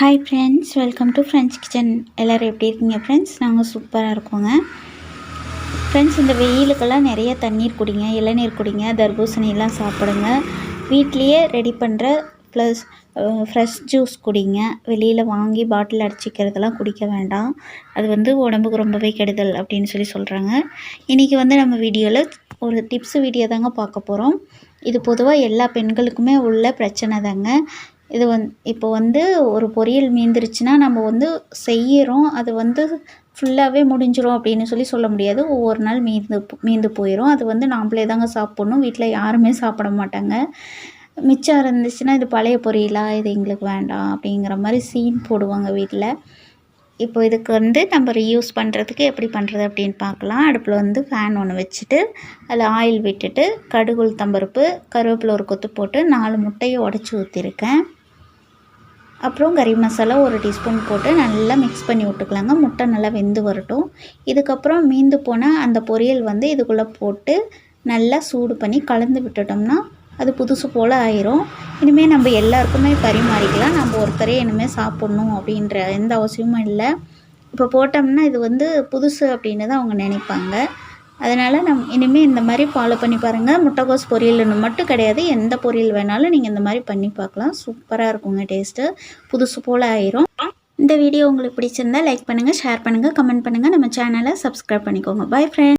Hi friends welcome to friends kitchen எல்லோரும் எப்படி இருக்கீங்க ஃப்ரெண்ட்ஸ் நாங்கள் சூப்பராக இருக்கோங்க. ஃப்ரெண்ட்ஸ் இந்த வெயிலுக்கெல்லாம் நிறைய தண்ணீர் குடிங்க இளநீர் குடிங்க தர்பூசணிலாம் சாப்பிடுங்க. வீட்லேயே ரெடி பண்ணுற ப்ளஸ் ஃப்ரெஷ் ஜூஸ் குடிங்க. வெளியில் வாங்கி பாட்டில் அடிச்சிக்கிறதெல்லாம் குடிக்க வேண்டாம். அது வந்து உடம்புக்கு ரொம்பவே கெடுதல் அப்படின்னு சொல்லி சொல்கிறாங்க இன்றைக்கி வந்து நம்ம வீடியோவில் ஒரு டிப்ஸ் வீடியோ தாங்க பார்க்க போகிறோம் இது பொதுவாக எல்லா பெண்களுக்குமே உள்ள பிரச்சனை தாங்க. இது வந் இப்போ வந்து ஒரு பொரியல் மீந்துருச்சுன்னா நம்ம வந்து செய்கிறோம் அது வந்து ஃபுல்லாகவே முடிஞ்சிடும் அப்படின்னு சொல்லி சொல்ல முடியாது. ஒவ்வொரு நாள் மீந்து மீந்து போயிடும் அது வந்து நாம்ளே தாங்க சாப்பிட்ணும். வீட்டில் யாருமே சாப்பிட மாட்டாங்க. மிச்சம் இருந்துச்சுன்னா இது பழைய பொரியலா? இது எங்களுக்கு வேண்டாம் அப்படிங்கிற மாதிரி சீன் போடுவாங்க வீட்டில் இப்போ இதுக்கு வந்து நம்ம ரீயூஸ் பண்ணுறதுக்கு எப்படி பண்ணுறது அப்படின்னு பார்க்கலாம். அடுப்பில் வந்து ஃபேன் ஒன்று வச்சுட்டு அதில் ஆயில் விட்டுட்டு கடுகுள் தம்பருப்பு கருவேப்பிலை ஒரு கொத்து போட்டு நாலு முட்டையை உடச்சி ஊற்றிருக்கேன் அப்புறம் கறி மசாலா ஒரு டீஸ்பூன் போட்டு நல்லா மிக்ஸ் பண்ணி விட்டுக்கலாங்க. முட்டை நல்லா வெந்து வரட்டும். இதுக்கப்புறம் மீந்து போனால் அந்த பொரியல் வந்து இதுக்குள்ளே போட்டு நல்லா சூடு பண்ணி கலந்து விட்டுட்டோம்னா அது புதுசு போல் ஆயிரும். இனிமேல் நம்ம எல்லாருக்குமே பரிமாறிக்கலாம். நம்ம ஒருத்தரே இனிமேல் சாப்பிட்ணும் அப்படின்ற எந்த அவசியமும் இல்லை. இப்போ போட்டோம்னா இது வந்து புதுசு அப்படின்னு தான் அவங்க நினைப்பாங்க. அதனால் நம் இனிமேல் இந்த மாதிரி ஃபாலோ பண்ணி பாருங்கள் முட்டைக்கோஸ் பொரியல்னு மட்டும் கிடையாது. எந்த பொரியல் வேணாலும் நீங்கள் இந்த மாதிரி பண்ணி பார்க்கலாம். சூப்பராக இருக்குங்க டேஸ்ட்டு புதுசு போல் ஆயிரும். இந்த வீடியோ உங்களுக்கு பிடிச்சிருந்தா லைக் பண்ணுங்கள் ஷேர் பண்ணுங்கள் கமெண்ட் பண்ணுங்கள் நம்ம சேனலை சப்ஸ்கிரைப் பண்ணிக்கோங்க. By friend